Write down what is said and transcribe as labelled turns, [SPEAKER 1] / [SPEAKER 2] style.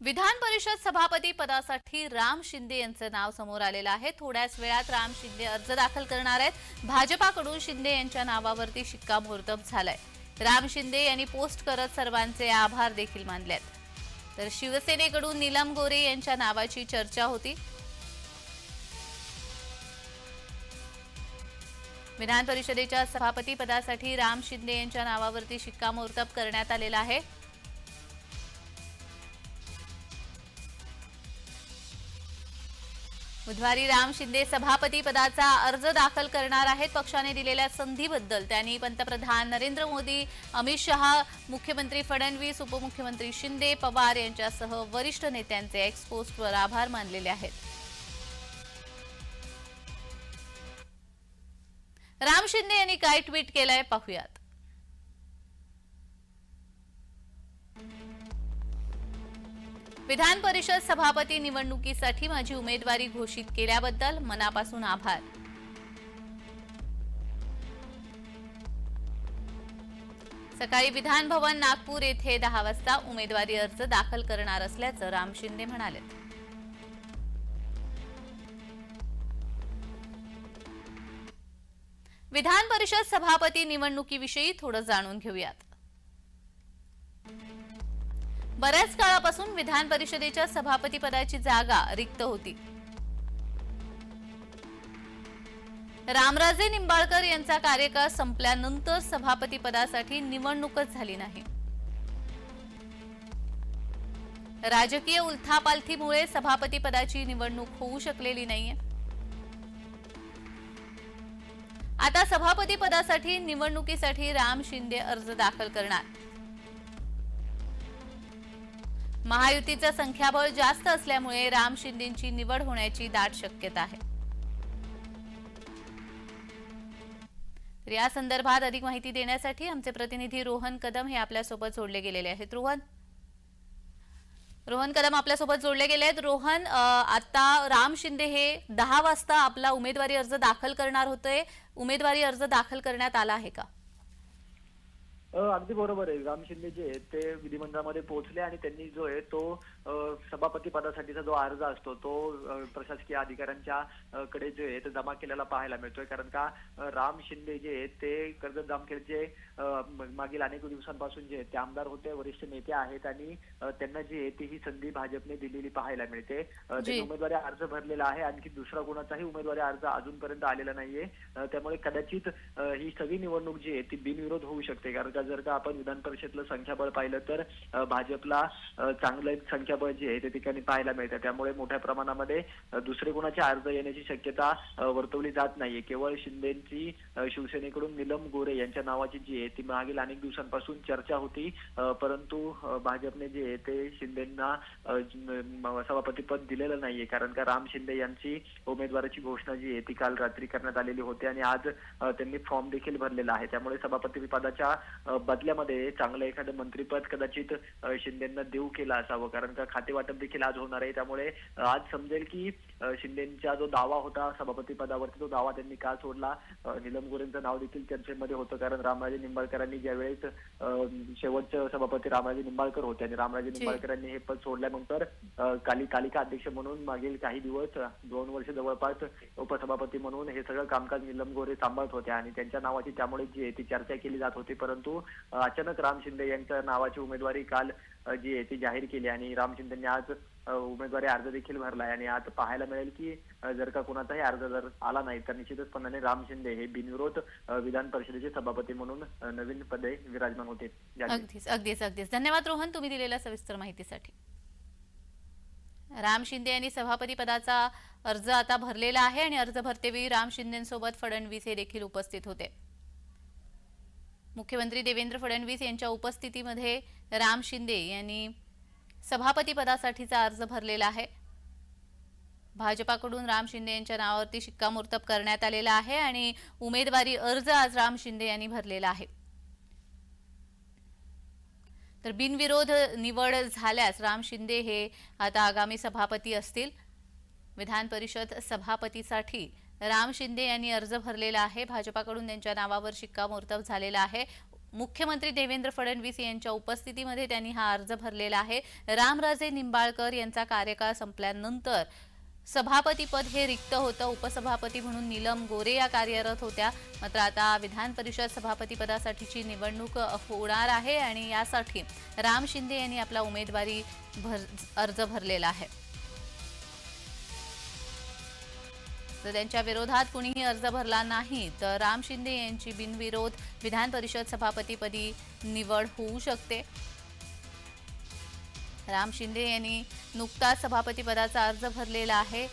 [SPEAKER 1] विधान परिषद सभापती पदासाठी राम शिंदे यांचं नाव समोर आलेलं आहे. थोड्याच वेळात राम शिंदे अर्ज दाखल करणार आहेत. भाजपाकडून शिंदे यांच्या नावावरती शिक्कामोर्तब झालाय. राम शिंदे यांनी पोस्ट करत सर्वांचे आभार देखील मानले आहेत तर शिवसेनेकडून नीलम गोरे यांच्या नावाची चर्चा होती. विधान परिषदेच्या सभापती पदासाठी राम शिंदे यांच्या नावावरती शिक्कामोर्तब करण्यात आलेला आहे. बुधवारी राम शिंदे सभापती पदाचा अर्ज दाखल करणार आहेत. पक्षाने दिलेल्या संधीबद्दल त्यांनी पंतप्रधान नरेंद्र मोदी अमित शहा मुख्यमंत्री फडणवीस उपमुख्यमंत्री शिंदे पवार यांच्यासह वरिष्ठ नेत्यांचे एक्स पोस्टवर आभार मानलेले आहेत. राम शिंदे यांनी काय ट्विट केलंय पाहूयात. विधान परिषद सभापती निवडणुकीसाठी माझी उमेदवारी घोषित केल्याबद्दल मनापासून आभार. सकाळी विधान भवन नागपूर येथे दहा वाजता उमेदवारी अर्ज दाखल करणार असल्याचं राम शिंदे म्हणाले. विधान परिषद सभापती निवडणुकीविषयी थोडं जाणून घेऊयात. बऱ्याच काळापासून विधान परिषदेच्या सभापती पदाची जागा रिक्त होती. रामराजे निंबाळकर यांचा कार्यकाळ संपल्यानंतर सभापती पदासाठी निवडणूकच झाली नाही. राजकीय उलथापालथीमुळे सभापती पदाची निवडणूक होऊ शकलेली नाहीये. आता सभापती पदासाठी निवडणुकीसाठी राम शिंदे अर्ज दाखल करणार. महायुतीचं संख्याबळ जास्त असल्यामुळे राम शिंदेची निवड होण्याची दाट शक्यता आहे. तर या संदर्भात अधिक माहिती देण्यासाठी आमचे प्रतिनिधी रोहन कदम हे आपल्यासोबत जोडले गेलेले आहेत. रोहन? रोहन कदम आपल्यासोबत जोडले गेले आहेत. रोहन आता राम शिंदे हे दहा वाजता आपला उमेदवारी अर्ज दाखल करणार होते. उमेदवारी अर्ज दाखल करण्यात आला आहे का?
[SPEAKER 2] अ, अगदी बरोबर आहे. राम शिंदे जे आहेत ते विधिमंडळामध्ये पोहोचले आणि त्यांनी जो आहे तो सभापती पदासाठीचा जो अर्ज असतो तो प्रशासकीय अधिकाऱ्यांच्या कडे जे आहे ते जमा केलेला पाहायला मिळतोय. कारण का राम शिंदे जे आहेत ते कर्जत जामखेडचे मागील अनेक दिवसांपासून जे आहेत ते आमदार होते वरिष्ठ नेते आहेत आणि त्यांना जी आहे ती ही संधी भाजपने दिलेली पाहायला मिळते. त्यांनी. उमेदवारी अर्ज भरलेला आहे. आणखी दुसरा कोणाचाही उमेदवारी अर्ज अजूनपर्यंत आलेला नाहीये. त्यामुळे कदाचित ही सगळी निवडणूक जी आहे ती बिनविरोध होऊ शकते. कारण का जर का आपण विधान परिषदेलं संख्याबळ पाहिलं तर भाजपला चांगलं एक संख्याबळ जे आहे त्या ठिकाणी पाहायला मिळतं. त्यामुळे मोठ्या प्रमाणामध्ये दुसरे कोणाचे अर्ज येण्याची शक्यता वर्तवली जात नाहीये. केवळ शिंदेची शिवसेनेकडून निलम गोरे यांच्या नावाची जी आहे ती मागील अनेक दिवसांपासून चर्चा होती. परंतु भाजपने जे आहे ते शिंदेना सभापतीपद दिलेलं नाहीये. कारण का राम शिंदे यांची उमेदवाराची घोषणा जी आहे ती काल रात्री करण्यात आलेली होती आणि आज त्यांनी फॉर्म देखील भरलेला आहे. त्यामुळे सभापती पदाच्या बदल्यामध्ये चांगलं एखादं मंत्रीपद कदाचित शिंदेना देऊ केलं असावं. कारण खाते वाटप देखील आज होणार आहे. त्यामुळे आज समजेल की शिंदेचा जो दावा होता सभापती पदावरती तो दावा त्यांनी का सोडला निलम गोरेंचं नाव देखील चर्चेमध्ये होतं कारण रामराजे निंबाळकरांनी ज्यावेळेस शेवटचे सभापती रामराजे निंबाळकर होते आणि रामराजे. निंबाळकरांनी हे पद सोडल्यानंतर काली तालिका अध्यक्ष म्हणून मागील काही दिवस दोन वर्ष जवळपास उपसभापती म्हणून हे सगळं कामकाज निलम गोरे सांभाळत होते आणि त्यांच्या नावाची त्यामुळे जी आहे ती चर्चा केली जात होती परंतु अचानक राम शिंदे यांच्या नावाची उमेदवारी काल जी आहे ती जाहीर केली आणि राम शिंदेंनी आज उमेदवारी अर्ज देखील भरलाय आणि आज पाहायला मिळेल की जर का कुणाचाही अर्ज जर आला नाही तर निश्चितचपणाने राम शिंदे हे बिनविरोध विधान परिषदेचे सभापती म्हणून नवीन पदे विराजमान होते.
[SPEAKER 1] अगदीच अगदीच अगदीच. धन्यवाद रोहन तुम्ही दिलेल्या सविस्तर माहितीसाठी. राम शिंदे यांनी सभापती पदाचा अर्ज आता भरलेला आहे आणि अर्ज भरतेवेळी राम शिंदेसोबत फडणवीस हे देखील उपस्थित होते. मुख्यमंत्री देवेंद्र फडणवीस यांच्या उपस्थितीमध्ये राम शिंदे यांनी सभापतीपदासाठीचा अर्ज भरलेला आहे. भाजपाकडून राम शिंदे यांच्या नावावरती शिक्कामोर्तब करण्यात आलेला आहे आणि उमेदवारी अर्ज आज राम शिंदे यांनी भरलेला आहे. तर बिनविरोध निवड झाल्यास राम शिंदे हे आता आगामी सभापती असतील. विधान परिषद सभापतीसाठी राम शिंदे यांनी अर्ज भरलेला आहे. भाजपाकडून त्यांच्या नावावर शिक्कामोर्तब झालेला आहे. मुख्यमंत्री देवेंद्र फडणवीस यांच्या उपस्थितीमध्ये त्यांनी हा अर्ज भरलेला आहे. रामराजे निंबाळकर यांचा कार्यकाळ संपल्यानंतर सभापतीपद हे रिक्त होतं. उपसभापती म्हणून नीलम गोरे या कार्यरत होत्या. मात्र आता विधान परिषद सभापतीपदासाठीची निवडणूक होणार आहे आणि यासाठी राम शिंदे यांनी आपला उमेदवारी भर अर्ज भरलेला आहे. तर त्यांच्या विरोधात कुणीही अर्ज भरला नाही. तर राम शिंदे यांची बिनविरोध विधान परिषद सभापतीपदी निवड होऊ शकते. राम शिंदे यांनी नुकताच सभापतीपदाचा अर्ज भरलेला आहे.